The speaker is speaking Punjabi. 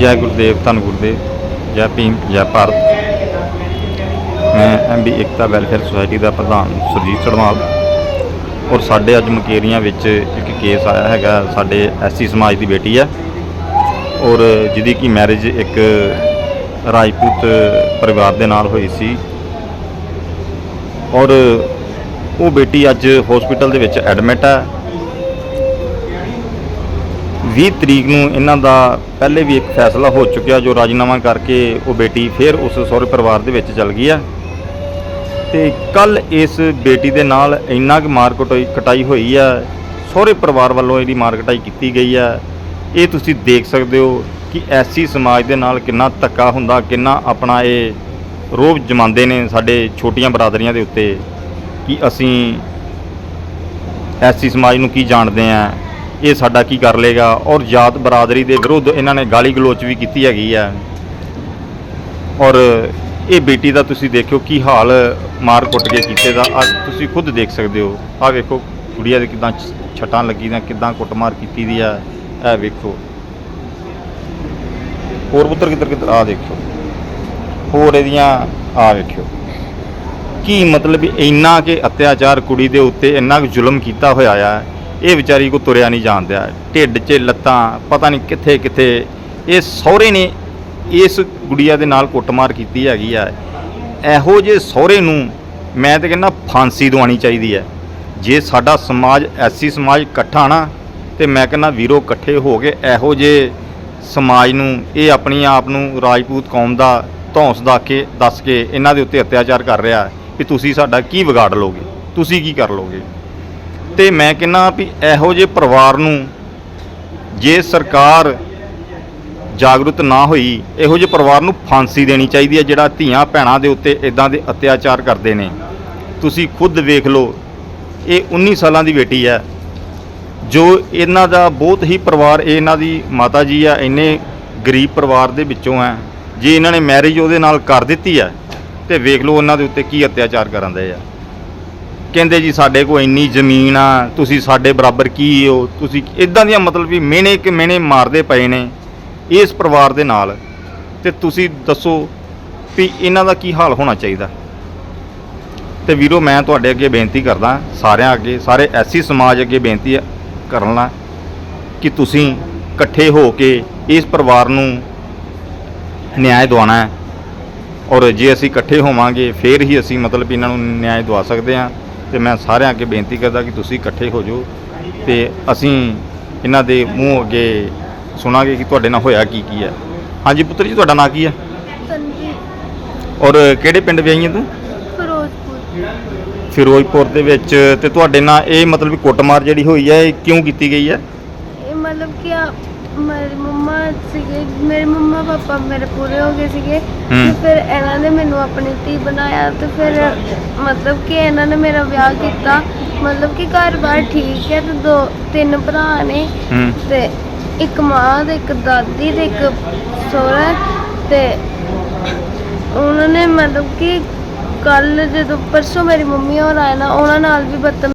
ਜੈ ਗੁਰਦੇਵ, ਧੰਨ ਗੁਰਦੇਵ, ਜੈ ਭੀਮ, ਜੈ ਭਾਰਤ। ਮੈਂ ਐਮਬੀ ਏਕਤਾ ਵੈਲਫੇਅਰ ਸੁਸਾਇਟੀ ਦਾ ਪ੍ਰਧਾਨ ਸੁਰਜੀਤ ਸੜਮਾਲ ਔਰ ਸਾਡੇ ਅੱਜ ਮਕੇਰੀਆਂ ਵਿੱਚ ਇੱਕ ਕੇਸ ਆਇਆ ਹੈਗਾ, ਸਾਡੇ ਐਸਸੀ ਸਮਾਜ ਦੀ ਬੇਟੀ ਹੈ। ਔਰ ਜਿਹਦੀ ਕੀ ਮੈਰਿਜ ਇੱਕ ਰਾਜਪੂਤ ਪਰਿਵਾਰ ਦੇ ਨਾਲ ਹੋਈ ਸੀ। ਔਰ ਉਹ ਬੇਟੀ ਅੱਜ ਹਸਪੀਟਲ ਦੇ ਵਿੱਚ ਐਡਮਿਟ ਹੈ। 20 ਤਰੀਕ ਨੂੰ ਇਹਨਾਂ ਦਾ ਪਹਿਲੇ ਵੀ ਇੱਕ ਫੈਸਲਾ ਹੋ ਚੁੱਕਿਆ, ਜੋ ਰਾਜੀਨਾਮਾ ਕਰਕੇ ਉਹ ਬੇਟੀ ਫਿਰ ਉਸ ਸਹੁਰੇ ਪਰਿਵਾਰ ਦੇ ਵਿੱਚ ਚਲ ਗਈ ਆ। ਤੇ ਕੱਲ ਇਸ ਬੇਟੀ ਦੇ ਨਾਲ ਇੰਨਾ ਕੁ ਮਾਰ ਕੁਟਾਈ, ਕਟਾਈ ਹੋਈ ਆ, ਸਹੁਰੇ ਪਰਿਵਾਰ ਵੱਲੋਂ ਇਹਦੀ ਮਾਰ ਕਟਾਈ ਕੀਤੀ ਗਈ ਆ। ਇਹ ਤੁਸੀਂ ਦੇਖ ਸਕਦੇ ਹੋ ਕਿ ਐਸੀ ਸਮਾਜ ਦੇ ਨਾਲ ਕਿੰਨਾ ਧੱਕਾ ਹੁੰਦਾ, ਕਿੰਨਾ ਆਪਣਾ ਇਹ ਰੋਬ ਜਮਾਉਂਦੇ ਨੇ ਸਾਡੇ ਛੋਟੀਆਂ ਬਰਾਦਰੀਆਂ ਦੇ ਉੱਤੇ, ਕਿ ਅਸੀਂ ਐਸੀ ਸਮਾਜ ਨੂੰ ਕੀ ਜਾਣਦੇ ਆ। ਇਹ ਸਾਡਾ ਕੀ ਕਰ ਲੇਗਾ? ਔਰ ਜਾਤ ਬਰਾਦਰੀ ਦੇ ਵਿਰੁੱਧ ਇਹਨਾਂ ਨੇ ਗਾਲੀ ਗਲੋਚ ਵੀ ਕੀਤੀ ਹੈਗੀ ਆ ਔਰ ਇਹ ਬੇਟੀ ਦਾ ਤੁਸੀਂ ਦੇਖਿਓ ਕੀ ਹਾਲ ਮਾਰ ਕੁੱਟ ਕੇ ਕੀਤੇ ਦਾ। ਅੱਜ ਤੁਸੀਂ ਖੁਦ ਦੇਖ ਸਕਦੇ ਹੋ। ਆਹ ਵੇਖੋ ਕੁੜੀਆਂ ਦੇ ਕਿਦਾਂ ਛਟਾਂ ਲੱਗੀ ਦੀਆਂ ਕਿਦਾਂ ਕੁੱਟਮਾਰ ਕੀਤੀ ਦੀ ਆ ਇਹ ਵੇਖੋ। ਹੋਰ ਪੁੱਤਰ ਕਿੱਧਰ ਕਿੱਧਰ? ਆ ਦੇਖਿਓ। ਹੋਰ ਇਹਦੀਆਂ ਆ ਵੇਖਿਓ। ਕੀ ਮਤਲਬ ਇੰਨਾ ਕਿ ਅਤਿਆਚਾਰ ਕੁੜੀ ਦੇ ਉੱਤੇ ਇੰਨਾ ਕੁ ਜ਼ੁਲਮ ਕੀਤਾ ਹੋਇਆ ਆ ਇਹ ਵਿਚਾਰੀ ਕੋ ਤੁਰਿਆ ਨਹੀਂ ਜਾਂਦਿਆ ਢਿੱਡ 'ਚ ਲੱਤਾਂ, ਪਤਾ ਨਹੀਂ ਕਿੱਥੇ ਕਿੱਥੇ। ਇਹ ਸਹੁਰੇ ਨੇ ਇਸ ਗੁੜੀਆ ਦੇ ਨਾਲ ਕੁੱਟਮਾਰ ਕੀਤੀ ਹੈਗੀ ਆ। ਇਹੋ ਜੇ ਸਹੁਰੇ ਨੂੰ ਮੈਂ ਤਾਂ ਕਹਿੰਦਾ ਫਾਂਸੀ ਦਵਾਉਣੀ ਚਾਹੀਦੀ ਹੈ। ਜੇ ਸਾਡਾ ਸਮਾਜ, ਐਸੀ ਸਮਾਜ ਇਕੱਠਾ ਨਾ, ਤੇ ਮੈਂ ਕਹਿੰਦਾ ਵੀਰੋ ਇਕੱਠੇ ਹੋ ਕੇ ਇਹੋ ਜੇ ਸਮਾਜ ਨੂੰ, ਇਹ ਆਪਣੀ ਆਪ ਨੂੰ ਰਾਜਪੂਤ ਕੌਮ ਦਾ ਧੌਂਸ ਦਾ ਕੇ, ਦੱਸ ਕੇ ਇਹਨਾਂ ਦੇ ਉੱਤੇ ਅਤਿਆਚਾਰ ਕਰ ਰਿਹਾ ਵੀ ਤੁਸੀਂ ਸਾਡਾ ਕੀ ਵਿਗਾੜ ਲੋਗੇ ਤੁਸੀਂ ਕੀ ਕਰ ਲੋਗੇ ਤੇ ਮੈਂ ਕਹਿੰਦਾ ਵੀ ਇਹੋ ਜਿਹੇ ਪਰਿਵਾਰ ਨੂੰ ਜੇ ਸਰਕਾਰ ਜਾਗਰੂਕ ਨਾ ਹੋਈ, ਇਹੋ ਜਿਹੇ ਪਰਿਵਾਰ ਨੂੰ ਫਾਂਸੀ ਦੇਣੀ ਚਾਹੀਦੀ ਹੈ ਜਿਹੜਾ ਧੀਆਂ ਭੈਣਾਂ ਦੇ ਉੱਤੇ ਇਦਾਂ ਦੇ ਅਤਿਆਚਾਰ ਕਰਦੇ ਨੇ। ਤੁਸੀਂ ਖੁਦ ਵੇਖ ਲਓ, ਇਹ 19 ਸਾਲਾਂ ਦੀ ਬੇਟੀ ਹੈ। ਜੋ ਇਹਨਾਂ ਦਾ ਬਹੁਤ ਹੀ ਪਰਿਵਾਰ, ਇਹ ਇਹਨਾਂ ਦੀ ਮਾਤਾ ਜੀ ਆ ਇੰਨੇ ਗਰੀਬ ਪਰਿਵਾਰ ਦੇ ਵਿੱਚੋਂ ਆ ਜੇ ਇਹਨਾਂ ਨੇ ਮੈਰਿਜ ਉਹਦੇ ਨਾਲ ਕਰ ਦਿੱਤੀ ਹੈ, ਤੇ ਵੇਖ ਲਓ ਉਹਨਾਂ ਦੇ ਉੱਤੇ ਕੀ ਅਤਿਆਚਾਰ ਕਰਨ ਦੇ ਆ। ਕਹਿੰਦੇ ਜੀ ਸਾਡੇ ਕੋਲ ਇੰਨੀ ਜ਼ਮੀਨ ਆ, ਤੁਸੀਂ ਸਾਡੇ ਬਰਾਬਰ ਕੀ ਹੋ? ਤੁਸੀਂ ਇਦਾਂ ਦੀਆਂ ਮਤਲਬ ਵੀ ਮਿਹਣੇ ਕਿ ਮਿਹਣੇ ਮਾਰਦੇ ਪਏ ਨੇ ਇਸ ਪਰਿਵਾਰ ਦੇ ਨਾਲ। ਤੇ ਤੁਸੀਂ ਦੱਸੋ ਵੀ ਇਹਨਾਂ ਦਾ ਕੀ ਹਾਲ ਹੋਣਾ ਚਾਹੀਦਾ? ਤੇ ਵੀਰੋ, ਮੈਂ ਤੁਹਾਡੇ ਅੱਗੇ ਬੇਨਤੀ ਕਰਦਾ, ਸਾਰਿਆਂ ਅੱਗੇ, ਸਾਰੇ ਐਸੀ ਸਮਾਜ ਅੱਗੇ ਬੇਨਤੀ ਕਰਨ ਲਾ ਕਿ ਤੁਸੀਂ ਇਕੱਠੇ ਹੋ ਕੇ ਇਸ ਪਰਿਵਾਰ ਨੂੰ ਨਿਆਂ ਦਿਵਾਉਣਾ ਹੈ। ਔਰ ਜੇ ਅਸੀਂ ਇਕੱਠੇ ਹੋਵਾਂਗੇ, ਫਿਰ ਹੀ ਅਸੀਂ ਮਤਲਬ ਇਹਨਾਂ ਨੂੰ ਨਿਆਂ ਦਵਾ ਸਕਦੇ ਹਾਂ। ਤੇ ਮੈਂ ਸਾਰਿਆਂ ਅੱਗੇ ਬੇਨਤੀ ਕਰਦਾ ਕਿ ਤੁਸੀਂ ਇਕੱਠੇ ਹੋ ਜਾਓ ਤੇ ਅਸੀਂ ਇਹਨਾਂ ਦੇ ਮੂੰਹ ਅੱਗੇ ਸੁਣਾਂਗੇ ਕਿ ਤੁਹਾਡੇ ਨਾਲ ਹੋਇਆ ਕੀ ਕੀ ਹੈ। ਹਾਂਜੀ ਪੁੱਤਰ ਜੀ ਤੁਹਾਡਾ ਨਾਂ ਕੀ ਹੈ? ਔਰ ਕਿਹੜੇ ਪਿੰਡ ਵਿਆਹੀ ਹੈ ਤੂੰ? ਫਿਰੋਜ਼ਪੁਰ। ਫਿਰੋਜ਼ਪੁਰ ਦੇ ਵਿੱਚ ਤੇ ਤੁਹਾਡੇ ਨਾਲ ਇਹ ਮਤਲਬ ਕੁੱਟਮਾਰ ਜਿਹੜੀ ਹੋਈ ਹੈ ਇਹ ਕਿਉਂ ਕੀਤੀ ਗਈ ਹੈ? ਇਹ ਮਤਲਬ ਕਿ ਆ ਮੇਰੀ ਮੰਮਾ ਸੀਗੇ ਮੇਰੇ ਮੰਮਾ ਪਾਪਾ ਮੇਰੇ ਪੂਰੇ ਹੋ ਗਏ ਸੀਗੇ। ਹੂੰ। ਫਿਰ ਇਹਨਾਂ ਨੇ ਮੈਨੂੰ ਆਪਣੀ ਧੀ ਬਣਾਇਆ ਤੇ ਫਿਰ ਮਤਲਬ ਕਿ ਇਹਨਾਂ ਨੇ ਮੇਰਾ ਵਿਆਹ ਕੀਤਾ। ਮਤਲਬ ਕਿ ਘਰ-ਬਾਰ ਠੀਕ ਹੈ ਤੇ ਦੋ ਤਿੰਨ ਭਰਾ ਨੇ। ਹੂੰ। ਤੇ ਇੱਕ ਮਾਂ ਤੇ ਇੱਕ ਦਾਦੀ ਤੇ ਇੱਕ ਸਹੁਰਾ ਤੇ ਉਹਨਾਂ ਨੇ ਮਤਲਬ ਕਿ ਕੱਲ ਜਦੋਂ ਪਰਸੋਂ ਮੇਰੀ ਮੰਮੀ ਹੋਰ ਆਏ ਨਾ ਉਹਨਾਂ ਨਾਲ ਵੀ ਬਦਤਮੀ